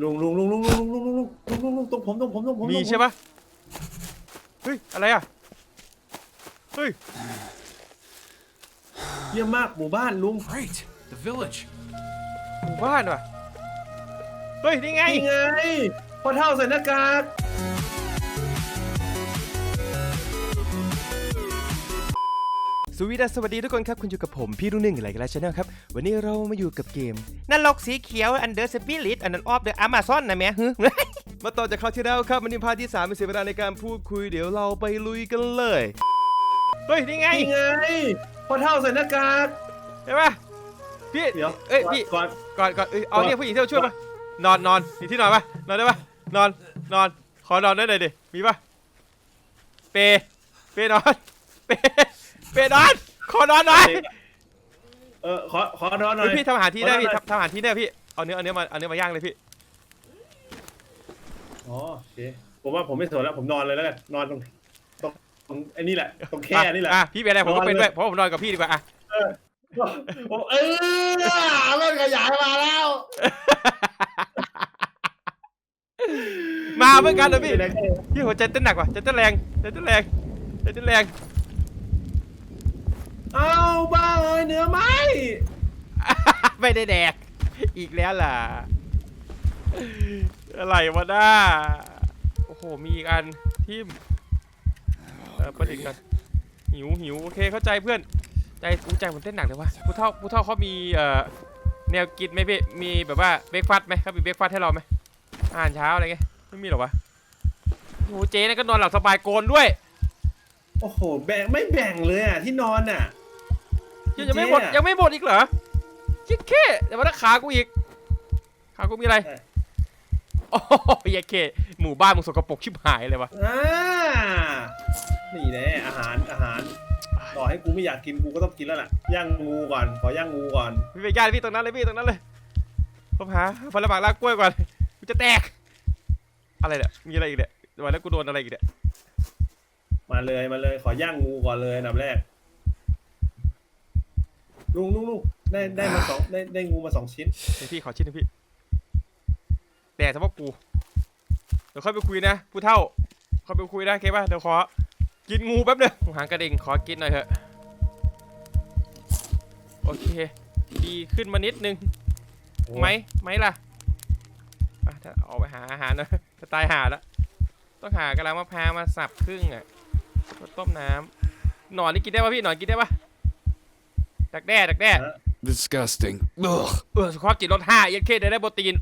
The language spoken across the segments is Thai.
ลุงลุงลุงลุงลุงลุงลุงลุงลุงลุงลุงตรงผมตรงผมตรงผมมีใช่ปะเฮ้ย อะไรอะ เฮ้ย เยี่ยมมากหมู่บ้านลุง Great. The village. หมู่บ้านว่ะ เฮ้ย นี่ไง นี่ไงพอเท่าใส่หน้ากาก สวีดัสสวัสดีทุกคนครับ คุณอยู่กับผมพี่รุ่งหนึ่งอะไรกันแล้วชาแนลครับ วันนี้เรามาอยู่กับเกมนั่นลกสีเขียวอันเดอร์สปิริตอันนั้นออฟเดอะอ a มาซอนนะแม่ฮึมาต่อจากคราวที่แล้วครับวันนี้พาร์ทที่3เป็นเสียเวลาในการพูดคุยเดี๋ยวเราไปลุยกันเลย เฮ้ยนี่ไงนี่ไงพ่อเท่าใส่หน้ากากเห็นปะพี่เดี๋ยวเอ้ยพี่ก่อนก่อนก่อนเอ้ยเอาเนี่ยผู้หญิงที่เราช่วยปะนอนนอนมีที่นอนปะนอนได้ปะนอนนอนขอนอนได้เลยดิมีปะเปเปนอนเป เปนอนขอนอนหน่อยเออขอขอนอนหน่อเฮ้ยยพี่ทำอาหารที่ได้พี่ขอนอนหน่อยทำทำอาหารที่ได้พี่ เอาเนื้อเอาเนื้อมาเอาเนื้อมาย่างเลยพี่ อ๋อโอเคผมว่าผมไม่สนแล้วผมนอนเลยแล้วกันนอนตรงตรงตรงไอ้นี่แหละ ตรงแค่นี่แหละ อะพี่เป็นอะไรผมก็เป็นนอนเลยด้วยเพราะผมนอนกับพี่ดีกว่าอะผมเออเริ่มขยายมาแล้ว มาเหมือนกันเลยพี่เป็นไงพี่หัวใจเต้นหนักว่ะใจเต้นแรงใจเต้นแรงใจเต้นแรง เอาบ้าเอ้ยเนื้อไหมไม่ได้แดก อีกแล้วล่ะ อะไรวะน้า โอ้โห มีอีกอันทิมเออประดิษฐ์กันหิวหิวโอเคเข้าใจเพื่อน ใจกูใจผมเต้นหนักเลยวะผู้เท่าผู้เท่าเขามีเอ่อแนวกินไหมพี่ มีแบบว่าเบรกฟาสต์ไหมเขามีเบรกฟาสต์ให้เราไหมอาหารเช้าอะไรเงี้ย ไม่มีหรอวะโอ้โหเจ๊นั่นก็นอนหลับสบายโกนด้วย โอ้โห แบ่งไม่แบ่งเลยอะที่นอนอะ ยังยังไม่หมดเจ๊อะยังไม่หมดอีกเหรอจิ๊กแค่แต่ว่าถ้าขากูอีก ขากูมีอะไรใช่โอ้ยยายเคหมู่บ้านมึงสกปรกชิบหายเลยวะอ่านี่แน่อาหารอาหาร ต่อให้กูไม่อยากกินกูก็ต้องกินแล้วล่ะ ย่างงูก่อน ขอย่างงูก่อน พี่ไปย่านพี่ตรงนั้นเลยพี่ตรงนั้นเลยผมหาผลไม้ลากกล้วยก่อนกูจะแตก อะไรเนี่ย มีอะไรอีกเนี่ยวันแล้วกูโดนอะไรอีกเนี่ย มาเลยมาเลย ขอย่างงูก่อนเลยอันดับแรก ลุงลุงลุงได้ได้มาสองได้ได้งูมาสองชิ้นเดี๋ยวพี่ขอชิ้นหนึงพี่แต่เฉพาะกู เดี๋ยวค่อยไปคุยนะผู้เท่าค่อยไปคุยนะโอเคป่ะเดี๋ยวขอ กินงูแป๊บเดียวหางกระดิ่งขอกินหน่อยเถอะโอเค ดีขึ้นมานิดนึงไหมไหมล่ะอะถ้าออกไปหาอาหารหนะจะตายหาแล้วต้องหากระลามะพร้าวมาสับครึ่งอะมาต้มน้ำหนอนนี่กินได้ปะพี่หนอนกินได้ปะ ดักแด้ดักแด้ Disgusting. Ugh. เออสุขภาพจิตลดห้าเยันเคได้ได้โปรตีน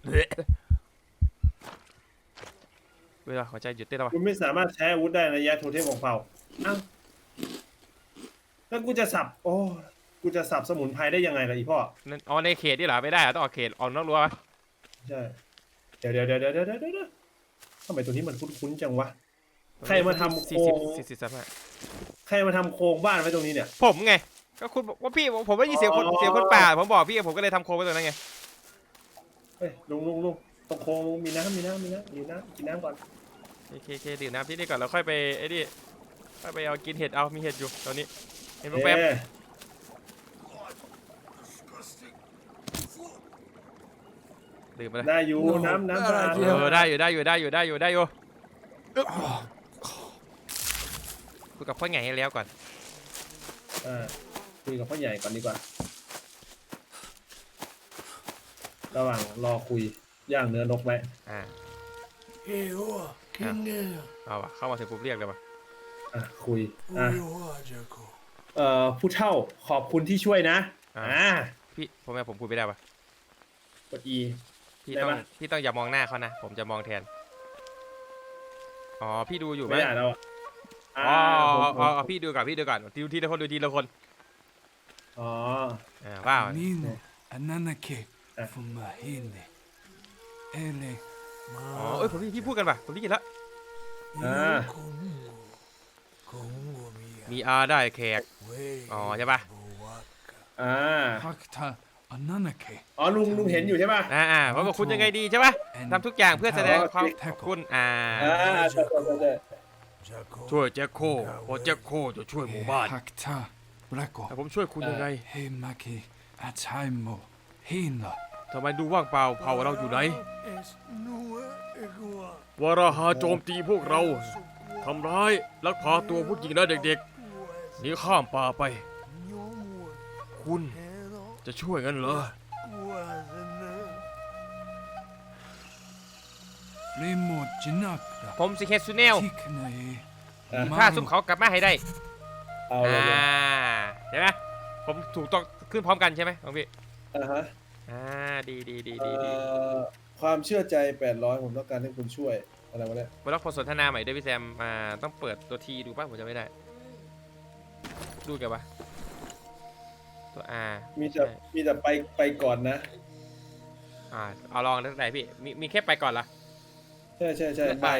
เวลาหัวใจหยุดเต้นแล้ววะคุณไม่สามารถใช้อาวุธได้ในระยะโทเทมของเผ่าอ้าวแล้วกูจะสับ โอ้ กูจะสับสมุนไพรได้ยังไงล่ะอีพ่อ นั่นอ๋อในเขตนี่เหรอไม่ได้เหรอต้องออกเขตออกนอกรั้ววะใช่ เดี๋ยวเดี๋ยวเดี๋ยวเดี๋ยวเดี๋ยวเดี๋ยวเดี๋ยวทำไมตัวนี้มันคุ้นๆจังวะ ใครมาทำโคสี่รสิบง สี่สิบสามห้าใครมาทำโครงบ้านไว้ตรงนี้เนี่ย ผมไง ก็คุณบอกว่าพี่ผมไม่ได้ยินเสียงคนอ๋อเสียงคนป่าผมบอกพี่ผมก็เลยทำโครงไว้ตรงนั้นไงเฮ้ยลุงลุงลุงตรงโครงลุงมีน้ำมีน้ำมีน้ำมีน้ำกินน้ำก่อนโอเคโอเคดื่มน้ำที่นี่ก่อนแล้วค่อยไปไอ้นี่ค่อยไปเอากินเห็ดเอามีเห็ดอยู่ตอนนี้ เห็นแป๊บเอ๊ะๆดื่มไปเลยได้อยู่น้ำน้ำ bad น้ำ idea เออได้อยู่ได้อยู่ได้อยู่ได้อยู่ได้อยู่คุยกับพ่อใหญ่ให้แล้วก่อน อ่า คุยกับพ่อใหญ่ก่อนดีกว่า ระหว่างรอคุยย่างเนื้อนกไว้อ่า Hey, oh, King. เอาวะเข้ามาถึงปุ๊บเรียกเลยว่ะอะคุยอะ Oh, Jaco. เอ่อผู้เฒ่าขอบคุณที่ช่วยนะอ่าอ่าพี่ผมแม่ผมพูดไม่ได้ปะกด E พี่ได้ต้องปะพี่ต้องอย่ามองหน้าเขานะ ผมจะมองแทน อ๋อ พี่ดูอยู่ไหมไม่ได้แล้วอะอ๋อผมอ๋อผมอ๋อพี่ดูก่อนพี่ดูก่อนดูทีละคนดูทีละคน อ๋อ อ่าว้าว Nino, ananake, Ah. fumahine. Ele, อ๋อ เอ้ยผมพี่พี่พูดกันป่ะผมได้ยินแล้ว Ah. Kongo. Kongo mia. มีอาได้แขก Wei. อ๋อใช่ปะ Buwaka. อ่า Hakta, ananake. อ๋อลุงลุงเห็นอยู่ใช่ป่ะ อ่าอ่าเพราะว่าคุณยังไงดีใช่ปะทำทุกอย่างเพื่อแสดงความขอบคุณอ่าอ่าใช่ใช่ใช่ใช่ Jaco. ช่วยแจ็คโคเพราะแจ็คโคจะช่วยหมู่บ้าน Hakta, Brako. แต่ผมช่วยคุณยังไง He maki, ataimo, hina. ทำไมดูว่างเปล่าเผาเราอยู่ไหน Es nu วาราหาโจมตีพวกเรา ทำร้าย ลักพาตัวผู้หญิงและเด็ก ๆ หนีข้ามป่าไปคุณจะช่วยกันเหรอ Lemo Jinakda. ผมสิเคสุเนล Tiknae. อะฆ่าซุ่มเขากลับมาให้ได้ เอาอ่าเลยนะ เห็นไหมผมถูกต้องขึ้นพร้อมกันใช่ไหมของพี่อ่าฮะอ่าดีดีดีเอ่ดีดีอความเชื่อใจ 800 ผมต้องการให้คุณช่วยอะไรวะเนี่ยบล็อกพอสนทนาใหม่ด้วยพี่แซมมาต้องเปิดตัวทีดูป่ะผมจะไม่ได้ ดูแกวะตัว R มีแต่มีแต่ไปไปก่อนนะ อ่าเอาลองตั้งแต่พี่มีมีแค่ไปก่อนละใช่ใช่ใช่เลือกไปได้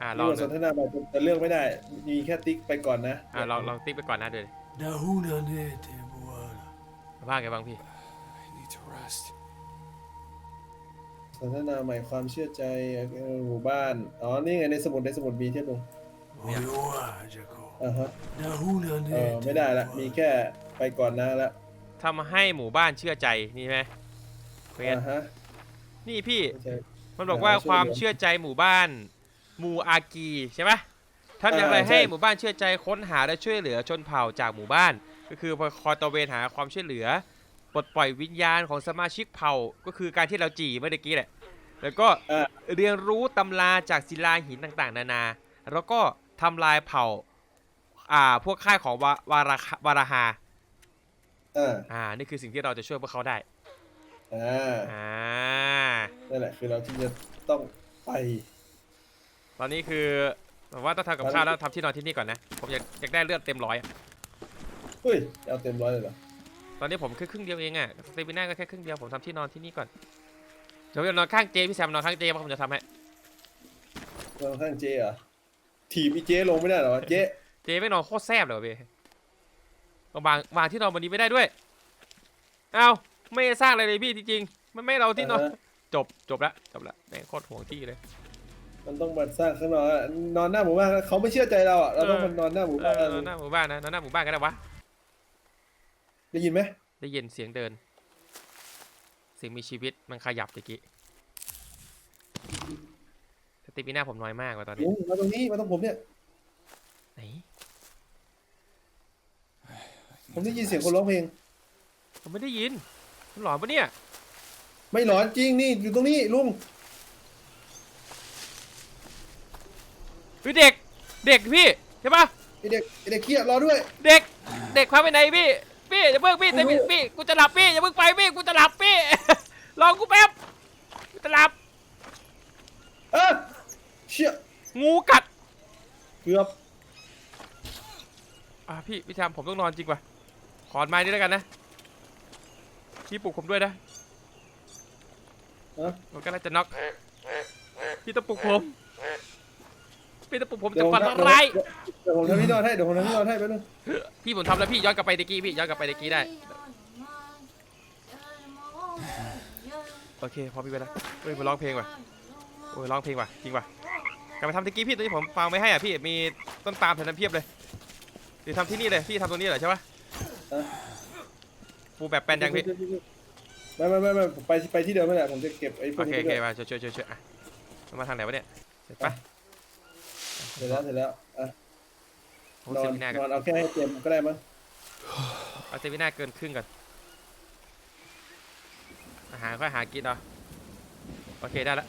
อ่าลมีองบทสนทนาไปแต่เลือกไม่ได้ มีแค่ติ๊กไปก่อนนะอ่าลองลองติ๊กไปก่อนนะเดี๋ยว Dahuna nete buana. ว่าไงบ้างพี่ I need to rest. สนทนาใหม่ความเชื่อใจเอ่อหมู่บ้าน อ๋อ นี่ไงในสมุดในสมุดมีเทียบลง Oyoa, Jaco. อ่าฮะ Dahuna เออ nete. ไม่ได้ละ มีแค่ไปก่อนนะละทำให้หมู่บ้านเชื่อใจนี่ไหมเพื่อนอ่าฮะนี่พี่ ไม่ใช่ มันบอกว่าอ่าช่วยความเหลือเชื่อใจหมู่บ้านหมู่อากีใช่ไหม ทำอย่างไรอ่าใช่ให้หมู่บ้านเชื่อใจค้นหาและช่วยเหลือชนเผ่าจากหมู่บ้าน ก็คือคอยตระเวนหาความช่วยเหลือปลดปล่อยวิญญาณของสมาชิกเผ่าก็คือการที่เราจีเมื่อกี้แหละ แล้วก็อ่าเรียนรู้ตำราจากศิลาหินต่างๆ นานา แล้วก็ทำลายเผ่า อ่า พวกค่ายของวาวาราคาวาราฮาอ่าอ่า นี่คือสิ่งที่เราจะช่วยพวกเขาได้อ่าอ่านั่นแหละคือเราที่จะต้องไป ตอนนี้คือ ผมว่าต้องทำกับข้าวแล้วทำที่นอนที่นี่ก่อนนะ ผมอยากอยากได้เลือดเต็มร้อยอะเฮ้ยเอาเต็มร้อยเลยเหรอตอนนี้ผมแค่ครึ่งเดียวเองอะสเตมิน่าก็แค่ครึ่งเดียวผมทำที่นอนที่นี่ก่อนเดี๋ยวผมจะนอนข้างเจพี่แซมนอนข้างเจเพราะผมจะทำให้เราข้างเจเหรอถีบอีเจลงไม่ได้เหรอวะเจเจไม่นอนโคตรแซ่บเลยว่ะพี่วางวางที่นอนบนนี้ไม่ได้ด้วยเอ้าไม่ได้สร้างอะไรเลยพี่จริงๆมันไม่ให้เราที่นอนอ่าฮะจบจบละจบละแม่งโคตรห่วงที่เลย มันต้องมาสร้างข้างนอกอะนอนหน้าหมู่บ้านเขาไม่เชื่อใจเราอะเราต้องเออมานอนหน้าหมู่เอบ้านอนอนหน้าหมู่บ้านนะนอนหน้าหมู่บ้านก็ได้วะ ได้ยินไหมได้ยินเสียงเดิน เสียงมีชีวิตมันขยับตะกี้สเตมิน่าผมน้อยมากว่ะตอนนี้ ลุงมาตรงนี้มาตรงผมเนี่ย ไหน ผมได้ยินเสียงคนร้องเพลง ผมไม่ได้ยินมันหลอนปะเนี่ย ไม่หลอนจริงนี่อยู่ตรงนี้ลุง เฮ้ยเด็ก เด็กพี่ใช่ปะไอเด็กไอเด็กเคียรอด้วย เด็ก เด็กพาไปไหนพี่ พี่อย่าเพิ่งพี่แต่พี่โอ้โหพี่กูจะหลับพี่อย่าเพิ่งไปพี่กูจะหลับพี่ รอกูแป๊บกูจะหลับ เอะเชี่ยงูกัด เกือบอะพี่พี่ทำผมต้องนอนจริงว่ะขอนไม้นี่แล้วกันนะ พี่ปลุกผมด้วยนะฮะมันก็น่าจะน็อกพี่ต้องปลุกผม พี่ต้องปลุกผมเดี๋จะยวผมฝันทำร้ายเดี๋ยวผมทำที่นอนให้เดี๋ยวผมทำที่นอนให้แป๊บนึงพี่ผมทำแล้วพี่ย้อนกลับไปตะกี้พี่ย้อนกลับไปตะกี้ได้ โอเคพอพี่ไปแล้วเฮ้ยมาร้องเพลงว่ะโอ้ยร้องเพลงว่ะจริงว่ะกลับไปทำตะกี้พี่ตอนที่ผมฟังไม่ให้อะพี่มีต้นปาล์มแถวนั้นเพียบเลยหรือทำที่นี่เลยพี่ทำตรงนี้เหรอใช่ปะปูแบบแปลนยังพี่ไม่ไม่ไม่ไม่ผมไปไปที่เดิมไม่แหละผมจะเก็บไอ้พวโอกเคนี้โอไปเคด้วยมาช่วยช่วยช่วยช่วยอะมันมาทางไหนวะเนี่ยเสร็จปะ เสร็จแล้วเสร็จแล้วอะโอ้นอเซนมินากันนอนเอาแค่ให้เต็มก็ได้มั้งเอาเซมินาเกินครึ่งก่อน อาหารค่อยหากินเนาะโอเคได้ละ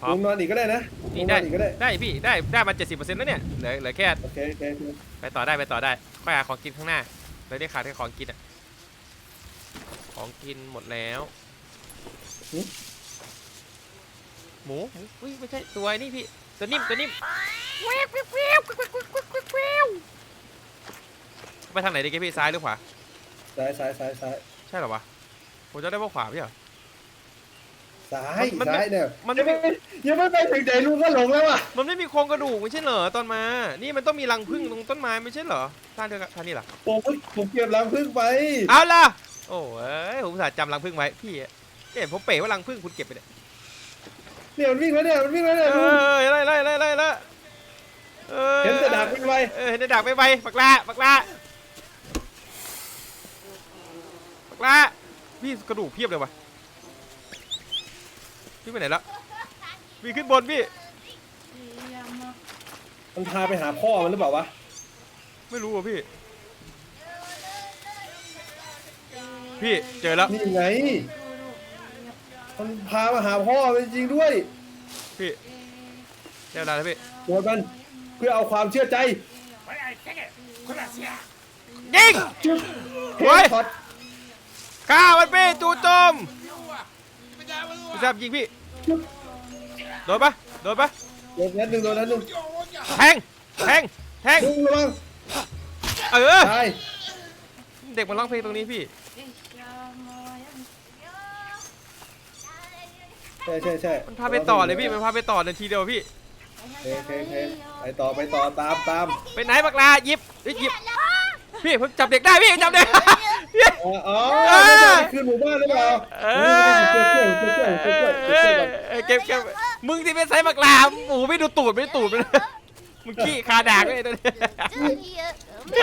พร้อมลุงนอนอีกก็ได้นะลุนี่งนได้ อนอีกก็ได้ได้พี่ ได้ ได้มา 70%แล้วเนี่ย เหลือ เหลือแค่ โอเคโอเคโอเคไปต่อได้ไปต่อได้ ค่อยหาของกินข้างหน้าเลยได้ขาดแค่ของกินอะ ของกินหมดแล้ว หมูหมูอุ้ยไม่ใช่ตัวไอ้นี่พี่ ตัวนิ่มตัวนิ่มไปทางไหนดีแกพี่ซ้ายหรือขวา ซ้ายซ้ายซ้ายซ้ายใช่หรอวะผมจะได้ว่าขวาพี่เหรอ ซ้ายมันซ้ายเนี่ยมันยังไม่ไปถึงไหนลุงก็หลงแล้วอะมันไม่มีโครงกระดูกไม่ใช่เหรอตอนมา นี่มันต้องมีรังผึ้งตรงต้นไม้ไม่ใช่เหรอท่านเดียวกับท่านนี่เหรอผมเพิ่ผมเก็บรังพึ่งไปเอาล่ะโอ้ยผมอุสาห์จำรังผึ้งไว้พี่เอ๊ะผมเป๋ว่ารังผึ้งคุณเก็บไปเนี่ย เนี่ยมันวิ่งแล้วเนี่ยมันวิ่งแล้วเนี่ยเอลุง อไล่ไล่ไล่ไล่ไล่เออเห็นแต่ดาบวิ่งไปเออเห็นแต่ดาบไปไปปักละปักละปักละพี่กระดูกเพียบเลยว่ะพี่ไปไหนแล้วมีขึ้นบนพี่ มันพาไปหาพ่อมันหรือเปล่าวะไม่รู้อะพี่ พี่เจอแล้ว นี่ไง มันพามาหาพ่อมันจริงด้วยพี่ได้เวลาแล้วพี่โดนมันเพื่อเอาความเชื่อใจยิงจุ๊บโอ้ย ช็อตฆ่ามันพี่จู่โจมพี่แซมยิงพี่โดนปะโดนปะโดนนัดหนึ่งโดนนัดหนึ่งแทงแทงแทงดึงระวังเออตายเด็กมันร้องเพลงตรงนี้พี่ ใช่ใช่ใช่มันพาไปต่อเลยพี่มันพาไปต่อในทีเดียวพี่ โอเคโอเคโอเคไปต่อไปต่อตามตามไปไหนบักลาหยิบเอ้ยหยิบพี่ผมจับเด็กได้พี่จับเด็กพี่อ๋ออ๋อเออไม่ได้คืนหมู่บ้านหรือเปล่าเอเจอเพื่อนเจอเพื่อนเจอเพื่อนเจอเพื่อนเจอเพื่อนก่อนอเก็บเก็บมึงที่เป็นไซส์บักลาโอ้โหไม่ดูตูดไม่ดูตูดมันมึงขี้คาดากเลยตัวนี้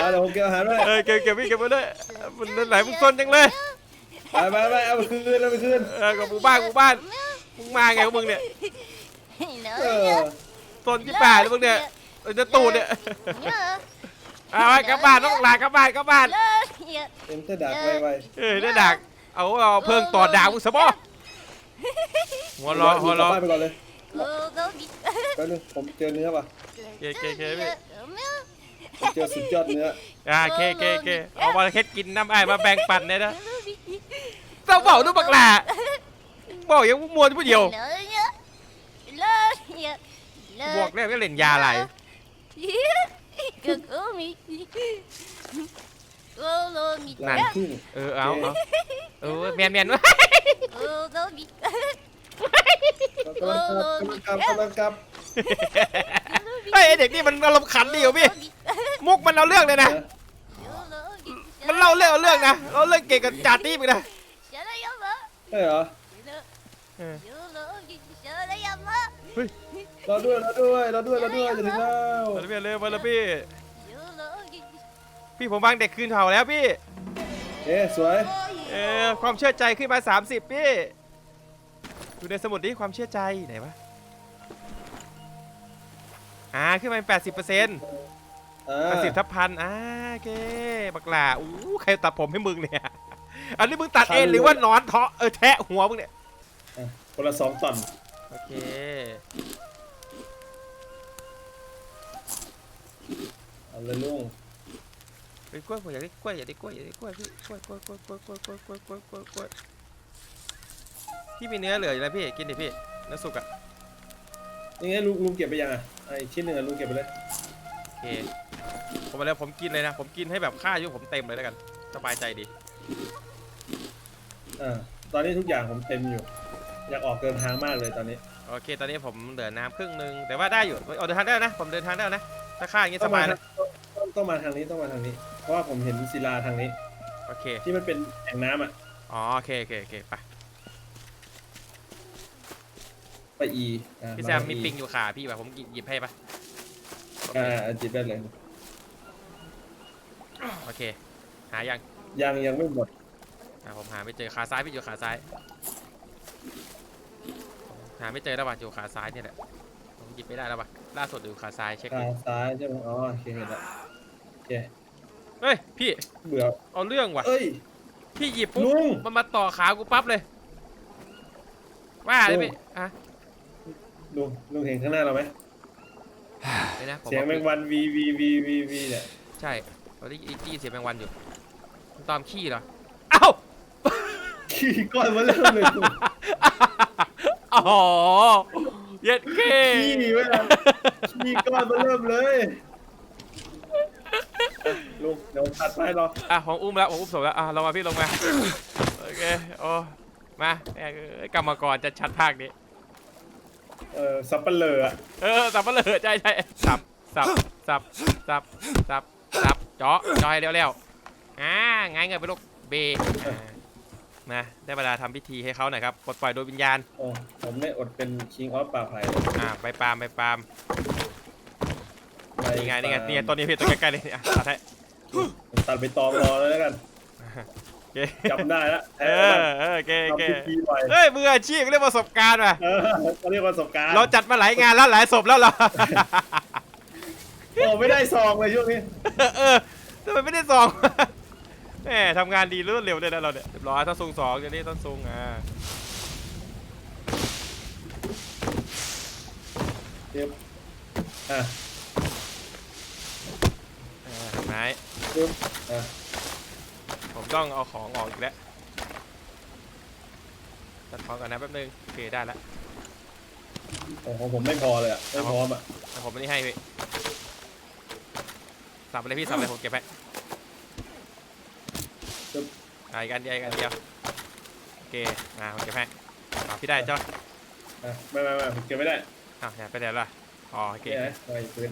เอาเดี๋ยวผมเก็บอาหารไว้เออเก็บเก็บพี่เก็บมาด้วยมันนั่นไหนมึงซนจังเลยไปไปไปเอาไปคืนเอาไปคืนเออกับหมู่บ้านหมู่บ้าน มึงมาไงของมึงเนี่ยเออซนที่ป่าแล้วมึงเนี่ยเออจะตูดเนี่ยเอาไว้กลับบ้านต้องหลากลับบ้านกลับบ้านเอ็มเตอร์ดักไวไวเออได้ดักเอาเอาเพิ่งต่อดาวมึงสะบอหัวเรอหัวเรอบ้านไปก่อนเลยแป๊บนึงผมเจอเนื้อป่ะเกเกเกพี่ผมเจอสุดยอดเนื้ออ่าเคเคเคเอามาเค็ดกินน้ำไอ้ายมาแบ่งปันเนี่ยนะเจ้าเบาด้วยบักหลา บอกยังมวนผู้เดียวบวกแล้วก็เล่นยาอะไรลานทุ่งเออเอาเอาเออแมนแมนวะกำลังกลับกำลังกลับกำลังกลับเฮ้ยไอ้เด็กนี่มันอารมณ์ขันดีอยู่พี่มุกมันเอาเรื่องเลยนะมันเล่าเรื่องเอาเรื่องนะเล่าเรื่องเก่งกับจ่าตี้ไปนะใช่เหรอ เออรอด้วยรอด้วยรอด้วยรอด้วยจะถึงแล้วมาแล้วพี่เร็วมาแล้วพี่ พี่ผมวางเด็กคืนเถ่าแล้วพี่ เอ๊ะสวยเออความเชื่อใจขึ้นมา 30 พี่ ดูในสมุดดิความเชื่อใจไหนวะ อ่าขึ้นมาเป็น80เปอร์เซ็นต์อ่แปดสิบทับพันอ่าโอเคบักหลาอู้ใครตัดผมให้มึงเนี่ย อันนี้มึงตัดเองหรือว่าหนอนเทาะเออแทะหัวมึงเนี่ยอะ คนละสองตอนโอเค เอาเลยลุงเป็นกล้วยผมอยากได้กล้วยอยากได้กล้วยอยากได้กล้วยพี่กล้วยกล้วยกล้วยกล้วยกล้วยกล้วยกล้วยกล้วยกล้วยกล้วยพี่มีเนื้อเหลืออยู่แล้วพี่กินดิพี่เนื้อสุกอะยังไงลุงลุงเก็บไปยังอะไอ้ชิ้นหนึ่งอะลุงเก็บไปเลยโอเคผมมาแล้วผมกินเลยนะผมกินให้แบบค่าอายุผมเต็มเลยแล้วกันสบายใจดีอ่าตอนนี้ทุกอย่างผมเต็มอยู่ อยากออกเดินทางมากเลยตอนนี้โอเค ตอนนี้ผมเหลือน้ำครึ่งหนึงแต่ว่าได้อยู่เอาเดินทางได้แล้วนะ ผมเดินทางได้แล้วนะถ้าค่าอย่างงี้สบายเลยต้องต้องมาทางนี้ต้องมาทางนี้ เพราะว่าผมเห็นศิลาทางนี้ โอเคที่มันเป็นแอ่งน้ำอะอ๋อโอเคโอเคโอเคไปไปอีอ่าพี่แซมมีาปิงอยู่ขาพี่ป่ะผมหยิบให้ป่ะโอเคอ่าอ่าจิบได้เลยโอเค หายังยังยังไม่หมดอะผมหาไม่เจอขาซ้ายพี่อยู่ขาซ้าย หาไม่เจอแล้วว่ะอยู่ขาซ้ายเนี่ยแหละผมหยิบไม่ได้แล้วว่ะล่าสุดอยู่ขาซ้ายเช็คขาดูซ้ายใช่ไหมอ๋อโอเคเห็นแล้วโอเคเฮ้ยพี่เบื่อเอาเรื่องว่ะเอ้ย พี่หยิบปุ๊บลุง มันมาต่อขากูปั๊บเลยว่าเลยพี่อะลุงลุงเห็นข้างหน้าเราไหมเดี๋ยวนะผมเสียงแมงวันวีวีวีวีวีเนี่ยใช่เราได้ได้ยินเสียงแมงวันอยู่มันตอมขี้เหรอเอ้า ขี้ก้อนมาเริ่มเลยลุง อ๋อเย็ดเก้ขี้ไว้ละขี้ก้อนมาเริ่มเลยลุงเดี๋ยวตัดไปรออะผมอุ้มแล้วผมอุ้มศพแล้วอะลงมาพี่ลงมาโอเคโอ้มาแม่งเอ้ยกรรมกรจะชัดภาคนี้ เออสับปะเลออะเออสับปะเลอใช่ใช่สับสับสับสับสับสับเจาะเจาะให้เร็วๆอ่าไงเงินไปลูกเบอ่า มาได้เวลาทำพิธีให้เขาหน่อยครับปลดปล่อยโดยวิญญาณ โอ้ผมไม่อดเป็นคิงออฟป่าไผ่อ่าไปปาล์มไปปาล์มนี่ไงนี่ไงนี่ไงตัวนี้พี่ตัวใกล้ๆเลยอะตัดให้ผมตัดไปตองรอเลยแล้วกันโอเคจำได้แล้วเอแพ้อเออโอเคโอเคทำทุกปีบ่อยเฮ้ยมืออาชีพเรียกประสบการณ์ว่ะเออเขาเรียกว่าประสบการณ์เราจัดมาหลายงานแล้วหลายศพแล้วเหรอโอ้ไม่ได้ซองเลยช่วงนี้ เออทำไมไม่ได้สอง แหมทำงานดีรวดเร็วเลยนะเราเนี่ยเรียบร้อยต้นทรงสองเดี๋ยวนี้ต้นทรงอ่าเดี๋ยวอะอ่าไม้ปึ๊บอะผมต้องเอาของออกอีกแล้วตัดของก่อนนะแป๊บนึงโอเคได้แล้วโอ้ของผมไม่พอเลยอะไม่พร้อมอะเอาผมอันนี้ให้พี่สับไปเลยพี่สับเลยผมเก็บให้ อ่าอีกอันเดียวอีกอันเดียวโอเคอ่าผมเก็บให้อ่าพี่ได้จ้ะอะไม่ไม่ไม่ผมเก็บไม่ได้อ่าเนี่ยไปไหนล่ะอ๋อโอเคนี่นะไว้พื้น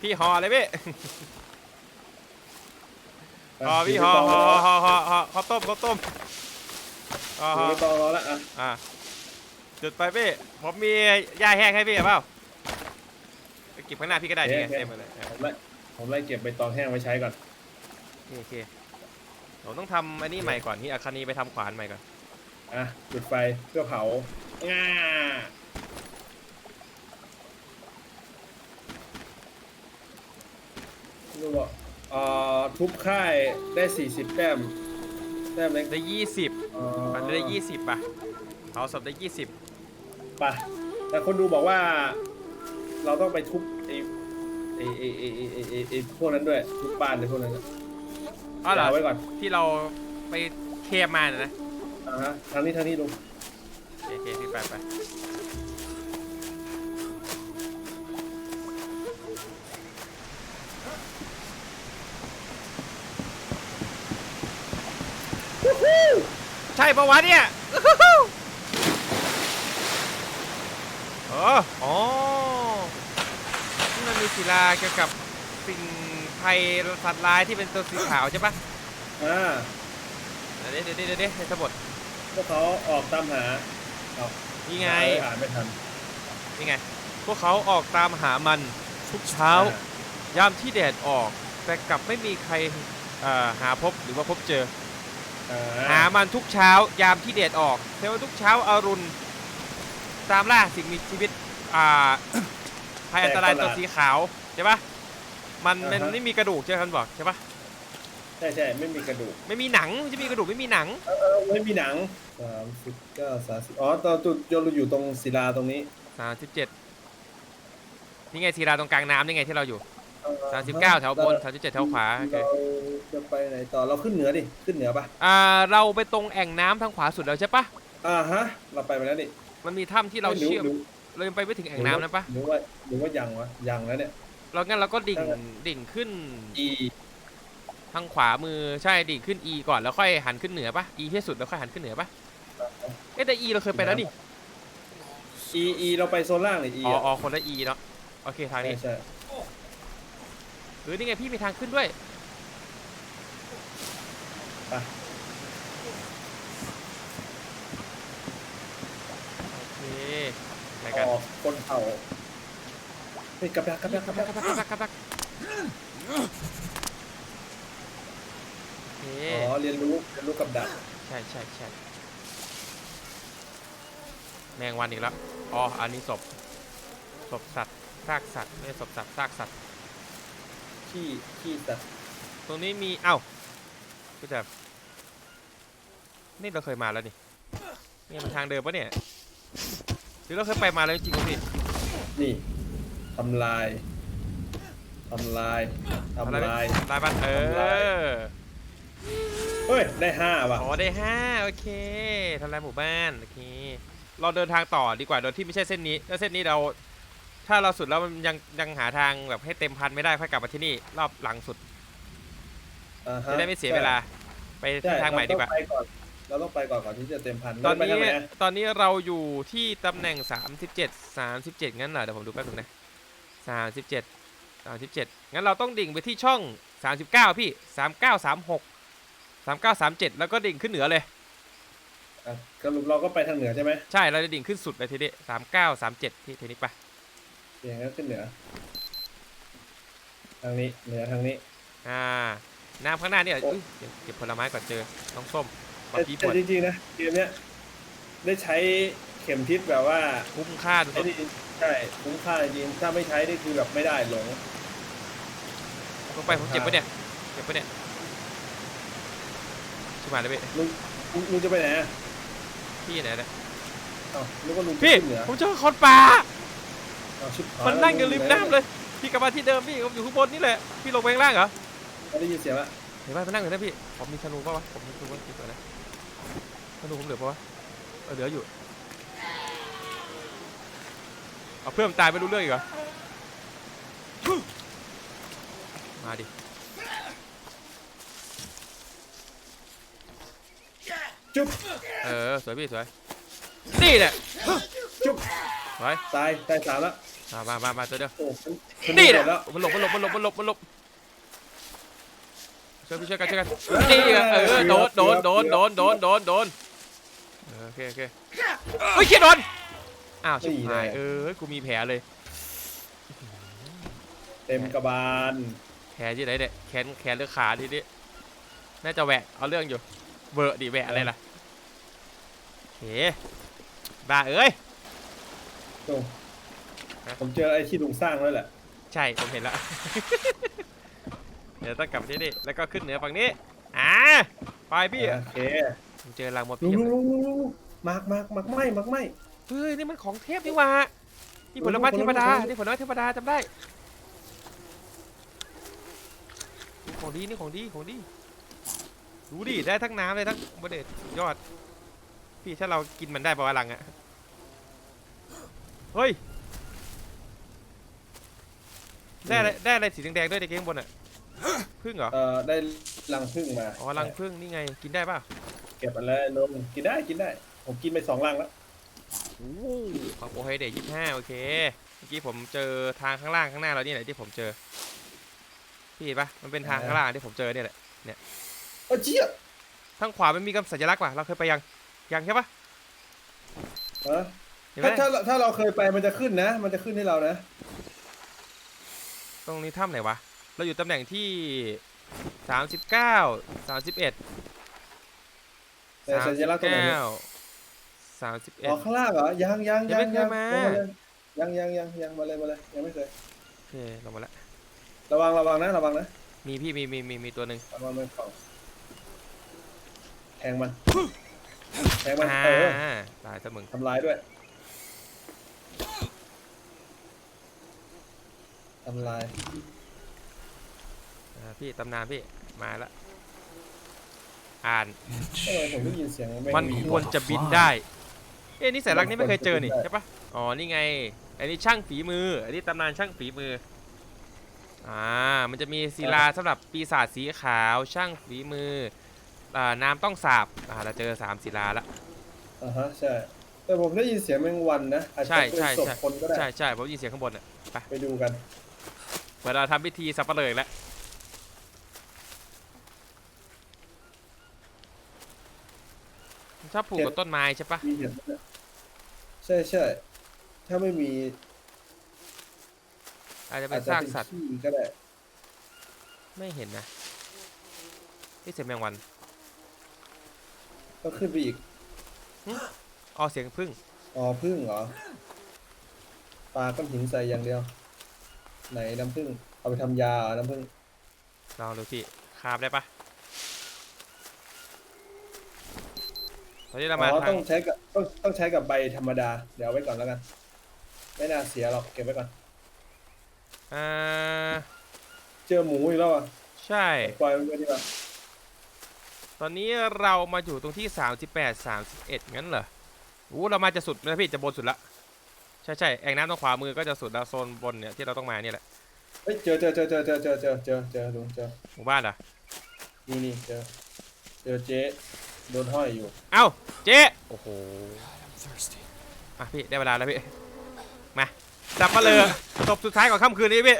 พี่ห่อเลยพี่ะห่อพี่ห่อห่อห่อห่อห่อข้าวต้มข้าวต้มห่อถืห่ออไปตองรอแล้วอะอ่าจุดไปพี่ผมมีหญ้าแห้งให้พี่เอาเปล่าไปเก็บข้างหน้าพี่ก็ได้นี่ไงเต็มไปเลยอะผมไล่ผมไล่เก็บใบตองแห้งไว้ใช้ก่อนโอเคโอเค ผมต้องทำอันนี้ใหม่ก่อนที่อาคานีไปทำขวานใหม่ก่อน อะจุดไฟเพื่อเผาง่ารู้บอกเอ่อทุบค่ายได้ 40 แต้ม แต้มเล็กได้ยี่สิบอ๋อมันได้ยี่สิบป่ะเผาศพได้ยี่สิบไปแต่คนดูบอกว่า เราต้องไปทุบไอ้ไอ้ไอ้ไอ้ไอ้ไอ้ไอ้ไอ้พวกนั้นด้วย ทุบบ้านในพวกนั้นนะ อ๋อเหรอ เอาไว้ก่อนที่เราไปเคลียร์มาน่ะนะอ่าฮะทางนี้ทางนี้ลุงโอเคโอเคพี่ไปไปใช่ปะวะเนี่ยอื้อหือเอออ๋อที่มันมีศิลาเกี่ยวกับสิ่ง ภัยสัตว์ร้ายที่เป็นตัวสีขาวใช่ปะอ่าเดี๋ยวเดี๋ยวเดี๋ยวเดี๋ยวเดี๋ยวในสมุดพวกเขาออกตามหาเอานี่ไงอ่านไม่ทันนี่ไง พวกเขาออกตามหามันทุกเช้า ยามที่แดดออก แต่กลับไม่มีใครเอ่อหาพบหรือว่าพบเจอ อ่าหามันทุกเช้า ยามที่แดดออกแต่ว่าทุกเช้าอารุณตามล่าสิ่งมีชีวิตอ่าภัยอันตรายตัวสีขาวใช่ปะ มันมันไม่มีกระดูกใช่ไหมท่านบอกใช่ปะใช่ใช่ไม่มีกระดูกไม่มีหนังจะมีกระดูกไม่มีหนัง เออเออไม่มีหนังสามสิบเก้าสามสิบอ๋อตอนจุดเราอยู่ตรงศิลาตรงนี้37นี่ไงศิลาตรงกลางน้ำนี่ไงที่เราอยู่39แถวบน37แถวขวาโอเคเราจะไปไหนต่อเราขึ้นเหนือดิขึ้นเหนือปะอ่าเราไปตรงแอ่งน้ำทางขวาสุดแล้วใช่ปะอ่าฮะ เราไปมาแล้วนี่มันมีถ้ำที่เราหเชื่อมหรือเรายังไปไม่ถึงแอ่งน้ำนะปะหรือว่าหรือว่ายังวะยังแล้วเนี่ย เรางั้นเราก็ดิ่งเออดิ่งขึ้นอีทางขวามือใช่ดิ่งขึ้น E ก่อนแล้วค่อยหันขึ้นเหนือปะ E ที่สุดแล้วค่อยหันขึ้นเหนือปะเอ๊ะแต่ E เราเคยไปแล้วนี่อีอีเราไปโซนล่างเลยอีอ๋ออะอ๋อคนละ E เนาะโอเคทางใช่นี้ใช่หรือนี่ไงพี่มีทางขึ้นด้วยไปโอเคไหนกัน ออกคนเผาเฮ้ยกระแบกกระแบกกระแบกกระตักกระตักกระตักโอเคอ๋อเรียนรู้เรียนรู้กับดักใช่ใช่ใช่แมงวันอีกแล้วอ๋ออันนี้ศพศพสัตว์ซากสัตว์ไม่ศพสัตว์ซากสัตว์ขี้ขี้สัตว์ตรงนี้มีเอ้าพี่แต่นี่เราเคยมาแล้วนี่นี่มันทางเดิมปะเนี่ยหรือเราเคยไปมาแล้วจริงๆพี่นี่ ทำลายทำลายทำอะไรลาย ลายบันเอทำลาย อเฮ้ย ได้ห้าว่ะ อ๋อได้ห้าโอเคทำลายหมู่บ้านโอเค เราเดินทางต่อดีกว่าโดยที่ไม่ใช่เส้นนี้ถ้าเส้นนี้เรา ถ้าเราสุดแล้วมันยังยังหาทางแบบให้เต็มพันไม่ได้ค่อยกลับมาที่นี่รอบหลังสุดอ่าฮจะได้ไม่เสียเวลา ไปใช่ทางใหม่ดีกว่า เรต้องไปก่อนเราต้องไปก่อนก่อนที่จะเต็มพันตอนเราจะไปนี้ทางไหนอะตอนนี้เราอยู่ที่ตำแหน่ง 37 37 งั้นเหรอเดี๋ยวผมดูแป๊บนึงนะ 37 37 งั้นเราต้องดิ่งไปที่ช่อง 39 พี่ 3936 3937 แล้วก็ดิ่งขึ้นเหนือเลย อะสรุปเราก็ไปทางเหนือใช่ไหมใช่ เราจะดิ่งขึ้นสุดเลยทีนี้ 3937 ที่ทีนี้ไป อย่างนั้นขึ้นเหนือ ทางนี้เหนือทางนี้อ่า น้ำข้างหน้าเนี่ยอุ๊ยเดี๋ยวเก็บผลไม้ก่อนเจอ น้องส้มมาแต่กี้ปแต่วดจริงๆนะเกมเนี้ยได้ใช้เข็มทิศแบบว่าคุ้มค่าไอ้สุดนี่ ใช่คุ้มค่าจริงถ้าไม่ใช้นี่คือแบบไม่ได้หลงๆลงไปผมเจ็บปะเนี่ยเจ็บปะเนี่ยชิบหายเลยพี่ลุงลุงลุงจะไปไหนอะพี่ไหนเนี่ยอ้าวนึกว่าลุงจะพี่ขึ้นเหนือผมเจอคนป่าอ้าวชิบหายมันนั่งอยู่แวริมน้ำเลยพี่กลับมาที่เดิมพี่ผมอยู่ข้างบนนี่แหละพี่ลงไปข้างล่างเหรอไม่ได้ยินเสียงละเห็นไหมมันนั่งอยู่นะพี่ผมมีธนูป่าวะผมมีธนูป่ะพี่เปิดนะธนูผมเหลือป่าวะเออเหลืออยู่ เอาเพื่อนมันตายไม่รู้เรื่องอีกเหรอ มาดิ จุ๊บเออ สวยพี่สวย นี่แหละจุ๊บสวยตายตายสามแล้วมามามามาตัวเดียวโอ้ฉันี่หแหมละดแล้วมันหลบมันหลบมันหลบมันหลบมันหลบช่วยพี่ช่วยกันช่วยกัน นี่แหละเออ โดนโดนโดนโดนโดนโดนโดนเออโอเคโอเคเฮ้ยเขียนโดน อ้าวชิบหายเออกูมีแผลเลย เต็มกระบาลแผลที่ไหนเนี่ยแขนแขนหรือขาทีนี้น่าจะแหวะเอาเรื่องอยู่เบอร์ดิแหวะอะไรล่ะโอเคบ้าเอ้ยโอ้ฮะผมเจอไอ้ที่ลุงสร้างแล้วแหละ ใช่ผมเห็นแล้ว เดี๋ยวต้องกลับที่นี่แล้วก็ขึ้นเหนือฝั่งนี้ อ่าไปพี่โอเคผมเจอรังมดลุงเพียบลุงเลยลุงลุงลุงมากมากมากไหมมากไหม เฮ้ยนี่มันของเทพนี่หว่านี่ผลไม้ผลเทไม้วดาผลไม้นี่ผลไม้เทวดาจำได้นี่ของดีนี่ของดีของดีดูดิได้ทั้งน้ำเลยทั้งบดเดชยอด พี่ถ้าเรากินมันได้ปะวะรังอะเฮ้ยได้อะไรได้อะไรสีแดงๆด้วยในเกมข้างบนอะพึ่งเหรอเอ่อได้รังผึ้งมาอ๋อรังพึ่งนี่ไงกินได้ป่ะเก็บมาแล้วลุงกินได้กินได้ ผมกินไปสองรังแล้ว โอ้ของโอไฮเดทยี่ห้าโอเค เมื่อกี้ผมเจอทางข้างล่างข้างหน้าเรานี่แหละที่ผมเจอ พี่เห็นปะมันเป็นทางข้างล่างที่ผมเจอเนี่ยแหละเออเจี๊ยบทางขวามันมีกำสัญลักษณ์ว่ะ เราเคยไปยัง ยังใช่ปะเออเห็นไหมถ้าถ้าถ้าเราเคยไปมันจะขึ้นนะ มันจะขึ้นให้เรานะ ตรงนี้ถ้ำไหนวะ เราอยู่ตำแหน่งที่สามสิบเก้าสามสิบเอ็ดแต่สามสัสิญบลักษณ์ตรงไหนเก้าเนี่ย สามสิบเอ็อ๋ดอข้างล่างเหรอ ยังยังยัยังงไม่เคยยังมาลงเลยยังยังยังยังมาเลยมาเลยยังไม่เคย โอเคลงมาละระวังระวังนะระวังนะมีพี่มีมีมีมีตัวหนึ่งระวังมันเขาแทงมันแทงมันอ่าเออตายซะมึงทำลายด้วยทำลายอ่าพี่ตำนานพี่มาละอ่านทำไมผมได้ยินเสียงแงมันวีควรจะบินได้ เอ้นี่สายลักษณ์นี่ไม่เคยเจอนี่ใช่ปะอ๋อนี่ไงอันนี้ช่างฝีมืออันนี้ตำนานช่างฝีมืออ่ามันจะมีศิลาสำหรับปีศาจสีขาวช่างฝีมืออ่าน้ำต้องสาบอ่าเราเจอสามศิลาละอ่าฮะใช่แต่ผมได้ยินเสียงแมงวันนะอาจจะใช่เป็นใช่ศพใช่คนก็ได้ใช่ใช่ผมได้ยินเสียงข้างบนอะไปดูกันเวลาทำพิธีสับปะเลยแล้ว มันชอบผูกกับต้นไม้ใช่ปะมีเห็นไหมเนี่ยใช่ใช่ถ้าไม่มีอาจจะอาเป็จนจะซากเป็นสัตว์ขี้ก็ได้ไม่เห็นนะนี่เสียงแมงวันก็ขึ้นไปอีกอ๋อเสียงพึ่งอ๋อพึ่งเหรอปลาก้อนหินใส่อย่างเดียว ไหนน้ำพึ่งเอาไปทำยาเหรอน้ำพึ่งลองดูพี่คาบได้ปะ ตอนนี้เราอ๋มาอทาต้งองใช้กับต้องต้องใช้กับใบธรรมดา เดี๋ยวเอาไว้ก่อนแล้วกัน ไม่น่าเสียหรอกเก็บไว้ก่อน อ่าเจอหมูอีกแล้วอะใช่ ปล่อยมันไปดีกว่าตอนนี้เรามาอยู่ตรงที่ 38 31 งั้นเหรออู้เรามาจะสุดนะพี่จะบนสุดละใช่ใช่แอ่งน้ำตรงขวามือก็จะสุดแล้วโซนบนเนี่ยที่เราต้องมาเนี่ยแหละเฮ้ยเจอเจอเจอเจอเจอเจอเจอเจอเจอลุงเจอหมู่บ้านเหรอนี่นี่เจอเจอเจ๊ โดนห้อยอยู่ เอ้าเจ๊โอ้โห I'm thirsty. อะพี่ได้เวลาแล้วพี่มาจับมาเลยศพสุดท้ายของค่ำคืนนี้พี่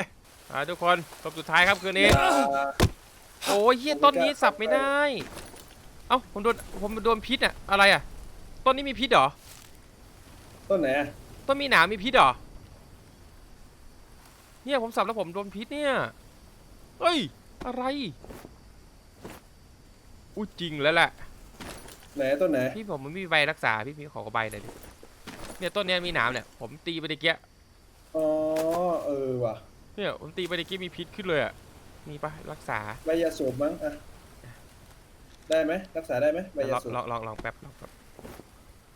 อ่าทุกคนศพสุดท้ายค่ำคืนนี้อย่าโอ้ยเฮียต้นนี้สับไม่ได้ เอ้าผมโดนผมโดนพิษอะอะไรอะต้นนี้มีพิษเหรอต้นไหนอะต้นมีหนามมีพิษเหรอเนี่ยผมสับแล้วผมโดนพิษเนี่ยเฮ้ยอะไรอู้จริงแล้วแหละ ไหนต้นไหนพี่ผมมันไม่มีใบรักษาพี่พี่ขอกระใบหน่อยดิเนี่ยต้นเนี้ยมีหนามเนี่ยผมตีไปตะเกียอ๋อเออว่ะเนี่ยผมตีไปตะเกียมีพิษขึ้นเลยอะมีปะรักษาใบยาสูบมั้งอะได้ไหมรักษาได้ไหมใบลยาองสูบลองลองลองแป๊บลองแป๊บ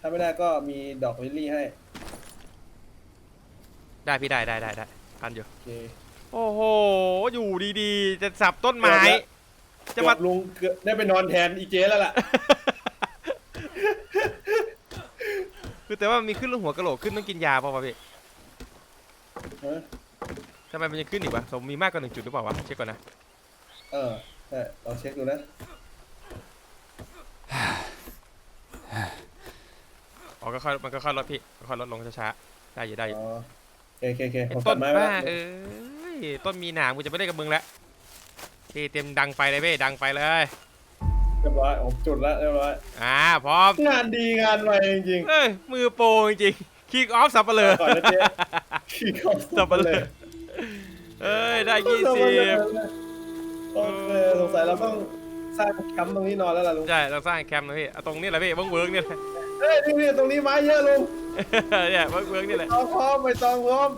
ถ้าไม่ได้ก็มีดอกลิลลี่ให้ ได้พี่ได้ได้ได้ได้ทันอยู่โอเคโอ้โหอยู่ดีๆ จะสับต้นไม้จะจะมามาลุงเกือบได้ไปนอนแทนอีเจแล้วล่ะ คือ แต่ว่ามันมีขึ้นเรื่องหัวกะโหลกขึ้นต้องกินยาเปล่าวะพี่ฮะทำไมมันยังขึ้นอีกวะผมมีมากกว่าหนึ่งจุดหรือเปล่าวะเช็คก่อนนะเออใช่ลองเช็คดูนะอ๋อก็ค่อยมันก็ค่อยลดพี่ก็ค่อยลดลงช้าๆได้อยู่ได้อยู่อ๋อโอเคโอเคโอเคไอ้ผมต้ตันดไม้ไว้บ้าแล้วเอ้ยต้นมีหนามกูจะไม่ได้กับมึงแล้วโอเคเต็มดังไฟเลยเว้ยดังไฟเลย เรียบร้อยผมจุดแล้วเรียบร้อยอ่าพร้อม งานดีงานไวจริงเอ้ย มือโปรจริงๆคิกออฟสับเปลือๆก่อนนะเจ๊ขี้เข้าสับเปลือเอ้ย ได้ยี่สิบโอเคสงสัยเราต้องสร้างแคมป์ตรงนี้นอนแล้วล่ะลุงใช่ เราสร้างแคมป์นะพี่เอาตรงนี้แหละพี่เวิร์กเวิร์กเนี่ยแหละ เฮ้ยนี่นี่ตรงนี้ไม้เยอะลุงเนี่ยเวิร์กเวิร์กนี่แหละต้องพร้อมไม่ต้องพร้อม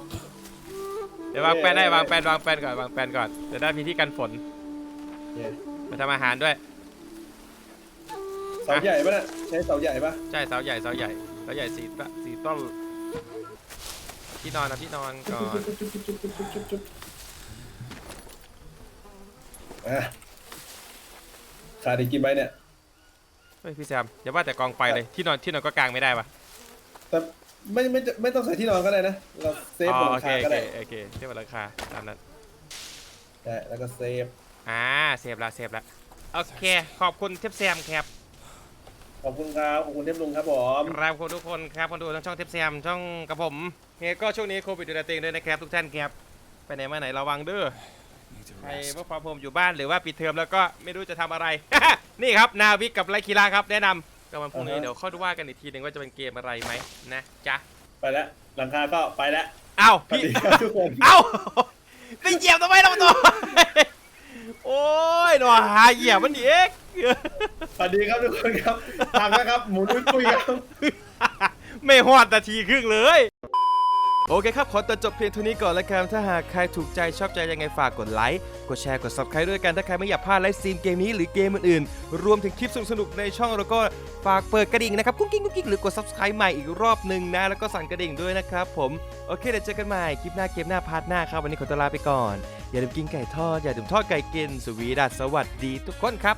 เดี๋ยววางแปลนได้วางแปลนวางแปลนก่อนวางแปลนก่อนเดี๋ยวได้มีที่กันฝนโอเคมาทำอาหารด้วยเสาใหญ่ปะเนี่ยใช้เสาใหญ่ปะใช่เสาใหญ่เสาใหญ่เสาใหญ่สี่ตะสี่ต้นที่นอนนะที่นอนก่อนอะขาดอีกกี่ใบเนี่ยเฮ้ยพี่แซมอย่าว่าแต่กองไฟเลยที่นอนที่นอนก็กางไม่ได้ปะแต่ไม่ไม่ไม่ต้องใส่ที่นอนก็ได้นะ เราเซฟอ๋อบนหโอลังเคคาโอก็เคได้โอเคเทียบกับราคาตามนั้นใช่แล้วก็เซฟอ่าเซฟละเซฟละโอเค ขอบคุณเทปแซมครับ ขอบคุณครับ ขอบคุณเทพลุงครับผมครับขอบคุณทุกคนครับคนดูทั้งช่องเทปแซมช่องกับผมเฮยก็ช่วงนี้โควิดดูแลตัวเองด้วยนะครับทุกท่านครับไปไหนมาไหนระวังเด้อ Need to ใคร rest. ว่าความผมอยู่บ้านหรือว่าปิดเทอมแล้วก็ไม่รู้จะทำอะไร นี่ครับนาวิกกับไลคิราครับแนะนำก็วันพรุ่งนี้เดี๋ยวค่อยดูว่ากันอีกทีหนึ่งว่าจะเป็นเกมอะไรไหมนะจ๊ะไปแล้วหลังคาก็ไปแล้วเอ้าสวัสพี่ดีครับทุกคนเอ้าไปเหยียบทำไมเราตัว โอ้ยหนอหาเหยียบมันดิเอ็กสวัสดีครับทุกคนครับทางนะครับ หมุนอุ้ยปุ้ยครับ ไม่หอดนาทีครึ่งเลย โอเคครับ ขอตัดจบเพียงเท่านี้ก่อนแล้วกันถ้าหากใครถูกใจชอบใจยังไงฝากกดไลค์ กดแชร์ กด subscribe ด้วยกันถ้าใครไม่อยากพลาดไลฟ์สตรีมเกมนี้หรือเกมอื่นๆ รวมถึงคลิปสนุกๆในช่องแล้วก็ฝากเปิดกระดิ่งนะครับ กุ้งกิ้งกุ้งกิ้งหรือกด subscribe ใหม่อีกรอบหนึ่งนะ แล้วก็สั่นกระดิ่งด้วยนะครับผม โอเคเดี๋ยวเจอกันใหม่คลิปหน้าเกมหน้าพาร์ทหน้าครับวันนี้ขอตัวลาไปก่อน อย่าลืมกินไก่ทอดอย่าลืมทอดไก่กินสวีดัสสวัสดีทุกคนครับ